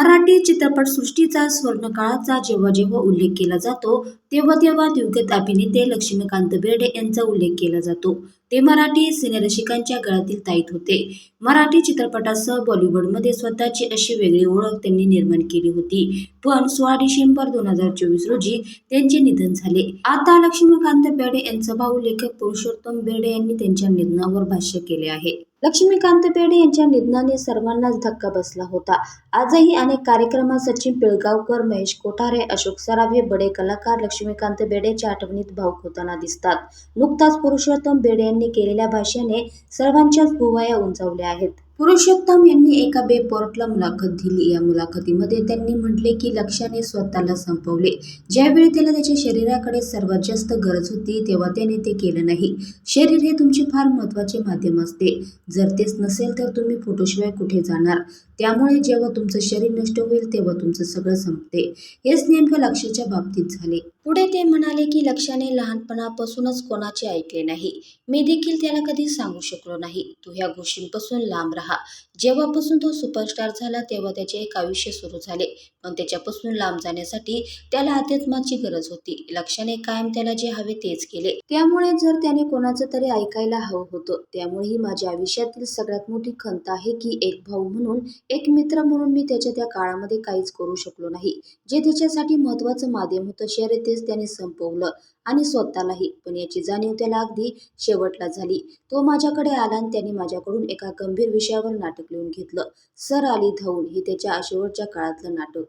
orang Marathi चित्रपटसृष्टीचा स्वर्णकाळाचा जेव्हा जेव्हा उल्लेख केला जातो तेव्हा तेव्हा दिवगत अभिनेते लक्ष्मीकांत बेर्डे यांचा उल्लेख केला जातो. ते मराठी सिनेरसिकांच्या गळ्यातील ताईत होते. मराठी चित्रपटासह बॉलिवूडमध्ये स्वतःची अशी वेगळी ओळख त्यांनी निर्माण केली होती. पण सोळा डिसेंबर दोन हजार चोवीस रोजी त्यांचे निधन झाले. आता लक्ष्मीकांत बेर्डे यांचा भाऊ लेखक पुरुषोत्तम बेर्डे यांनी त्यांच्या निधनावर भाष्य केले आहे. लक्ष्मीकांत बेर्डे यांच्या निधनाने सर्वांनाच धक्का बसला होता. आजही अनेक कार्यक्रमात सचिन पिळगावकर महेश कोठारे अशोक सराफ हे बडे कलाकार लक्ष्मीकांत बेडेच्या आठवणीत भावुक होताना दिसतात. नुकताच पुरुषोत्तम बेडे यांनी केलेल्या भाषेने सर्वांच्याच भुवया उंचावल्या आहेत. पुरुषोत्तम यांनी एका बेपोर्टला मुलाखत दिली. या मुलाखतीमध्ये त्यांनी म्हटले की लक्ष्याने स्वतःला संपवले. ज्यावेळी त्याला त्याच्या शरीराकडे सर्वात जास्त गरज होती तेव्हा त्याने ते केलं नाही. शरीर हे तुमचे फार महत्त्वाचे माध्यम असते. जर तेच नसेल तर तुम्ही फोटोशिवाय कुठे जाणार? त्यामुळे जेव्हा तुमचं शरीर नष्ट होईल तेव्हा तुमचं सगळं संपते. हेच नेमकं लक्ष्याच्या बाबतीत झाले. पुढे ते म्हणाले की लक्ष्याने लहानपणापासूनच कोणाचे ऐकले नाही. मी देखील त्याला कधी सांगू शकलो नाही. तू ह्या गोष्टींपासून लांब राहा जेव्हापासून तो सुपरस्टार झाला तेव्हा त्याचे एक आयुष्य सुरू झाले. पण त्याच्यापासून लांब जाण्यासाठी त्याला अध्यात्माची गरज होती. लक्ष्याने कायम त्याला जे हवे तेच केले. त्यामुळे जर त्याने कोणाचं तरी ऐकायला हवं होतं त्यामुळे ही माझ्या आयुष्यातील सगळ्यात मोठी खंत आहे की एक भाऊ म्हणून एक मित्र म्हणून मी त्याच्या त्या काळामध्ये काहीच करू शकलो नाही. जे त्याच्यासाठी महत्त्वाचं माध्यम होतं शर्यत तेच त्याने संपवलं आणि स्वतःलाही. पण याची जाणीव त्याला अगदी शेवटला झाली. तो माझ्याकडे आला आणि त्याने माझ्याकडून एका गंभीर विषयावर नाटक लिहून घेतलं. सर आली धावून हे त्याच्या शेवटच्या काळातलं नाटक.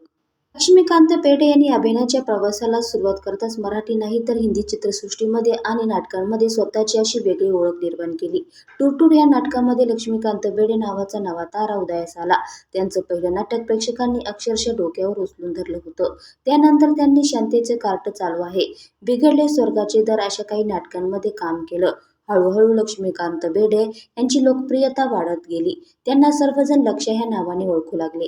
लक्ष्मीकांत पेढे यांनी अभिनयाच्या प्रवासाला सुरुवात करताच मराठी नाही तर हिंदी चित्रसृष्टीमध्ये आणि नाटकांमध्ये स्वतःची अशी वेगळी ओळख निर्माण केली. टूरटूर या नाटकामध्ये लक्ष्मीकांत बेडे नावाचा नवा तारा उदयास आला. त्यांचं पहिलं नाटक प्रेक्षकांनी अक्षरशः डोक्यावर उचलून धरलं होतं. त्यानंतर त्यांनी शांतेचे कार्ट चालू आहे. बिघडले स्वर्गाचे दर अशा काही नाटकांमध्ये काम केलं. हळूहळू लक्ष्मीकांत बेडे यांची लोकप्रियता वाढत गेली. त्यांना सर्वजण लक्ष ह्या नावाने ओळखू लागले.